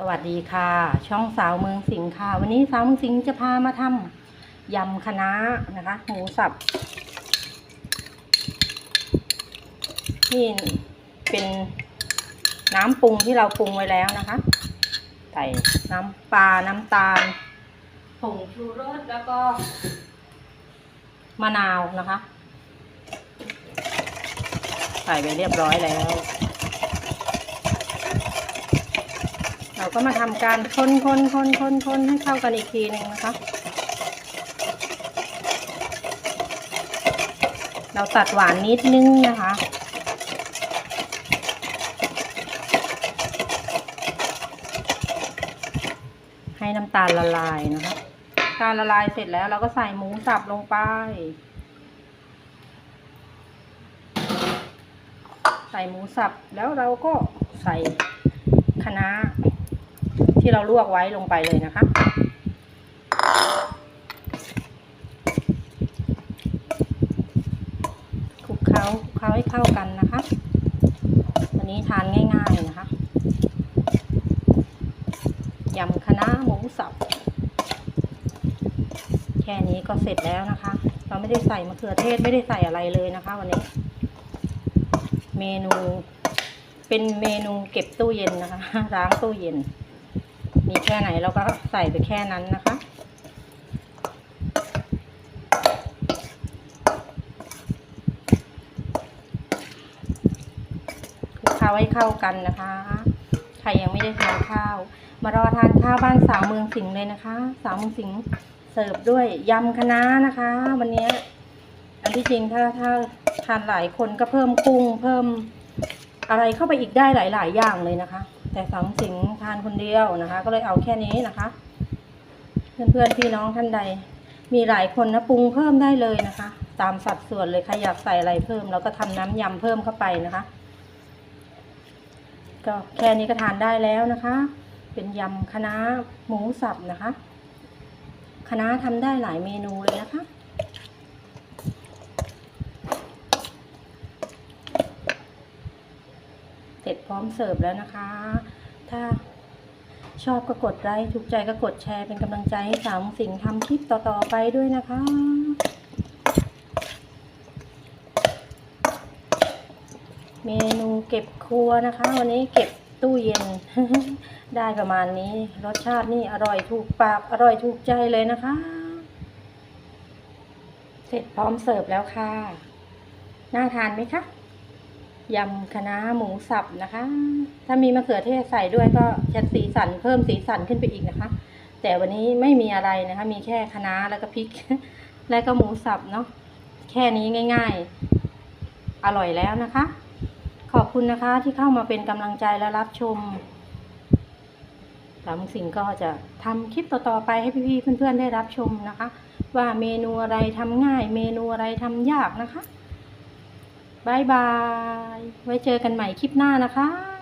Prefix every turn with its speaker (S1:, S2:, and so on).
S1: สวัสดีค่ะ ช่องสาวเมืองสิงห์ค่ะ วันนี้สาวเมืองสิงห์จะพามาทำยำคะน้านะคะ หมูสับนี่เป็นน้ำปรุงที่เราปรุงไว้แล้วนะคะ ใส่น้ำปลา น้ำตาลผงชูรสแล้วก็มะนาวนะคะ ใส่ไปเรียบร้อยแล้ว เราก็มาทำการคนคนคนคนคนให้เข้ากันอีกทีหนึ่งนะคะ เราตัดหวานนิดนึงนะคะให้น้ำตาลละลายนะคะน้ำตาลละลายเสร็จแล้วเราก็ใส่หมูสับลงไป ใส่หมูสับแล้วเราก็ใส่คะน้า ที่เราลวกไว้ลงไปเลยนะคะ คลุกเคล้าคลุกเคล้าให้เข้ากันนะคะ วันนี้ทานง่ายๆนะคะ ยำคะน้าหมูสับ แค่นี้ก็เสร็จแล้วนะคะ เราไม่ได้ใส่มะเขือเทศไม่ได้ใส่อะไรเลยนะคะ วันนี้ เมนูเป็นเมนูเก็บตู้เย็นนะคะ ล้างตู้เย็น มีแค่ไหนเราก็ใส่ไปแค่นั้นนะคะ คลุกเคล้าให้เข้ากันนะคะ ใครยังไม่ได้ทานข้าว มารอทานข้าวบ้านสาวเมืองสิงห์เลยนะคะ สาวเมืองสิงห์เสิร์ฟด้วยยำคะน้านะคะ วันนี้อันที่จริงถ้าถ้าทานหลายคนก็เพิ่มกุ้งเพิ่มอะไรเข้าไปอีกได้หลาย ๆ อย่างเลยนะคะ แต่สองสิงทานคนเดียวนะคะ ก็เลยเอาแค่นี้นะคะ เพื่อนๆพี่น้องท่านใด มีหลายคนนะปรุงเพิ่มได้เลยนะคะ ตามสัดส่วนเลยใครอยากใส่อะไรเพิ่มเราก็ทำน้ำยำเพิ่มเข้าไปนะคะ ก็แค่นี้ก็ทานได้แล้วนะคะ เป็นยำคะน้าหมูสับนะคะคะน้าทำได้หลายเมนูเลยนะคะเสร็จพร้อมเสิร์ฟแล้วนะคะ ถ้าชอบก็กดไลค์ถูกใจก็กดแชร์เป็นกำลังใจให้สาวสิงห์ทำคลิปต่อๆไปด้วยนะคะเมนูเก็บครัวนะคะ วันนี้เก็บตู้เย็น ได้ประมาณนี้ รสชาตินี่อร่อยถูกปากอร่อยถูกใจเลยนะคะ เสร็จพร้อมเสิร์ฟแล้วค่ะ น่าทานไหมคะ ยำคะน้าหมูสับนะคะ ถ้ามีมะเขือเทศใส่ด้วยก็จะสีสันเพิ่มสีสันขึ้นไปอีกนะคะ แต่วันนี้ไม่มีอะไรนะคะ มีแค่คะน้าแล้วก็พริก แล้วก็หมูสับเนาะแค่นี้ง่าย ๆ อร่อยแล้วนะคะ ขอบคุณนะคะที่เข้ามาเป็นกำลังใจและรับชมสามสิ่งก็จะทำคลิปต่อๆไปให้พี่ๆเพื่อนๆได้รับชมนะคะ ว่าเมนูอะไรทำง่าย เมนูอะไรทำยากนะคะ บายบาย ไว้เจอกันใหม่คลิปหน้านะคะ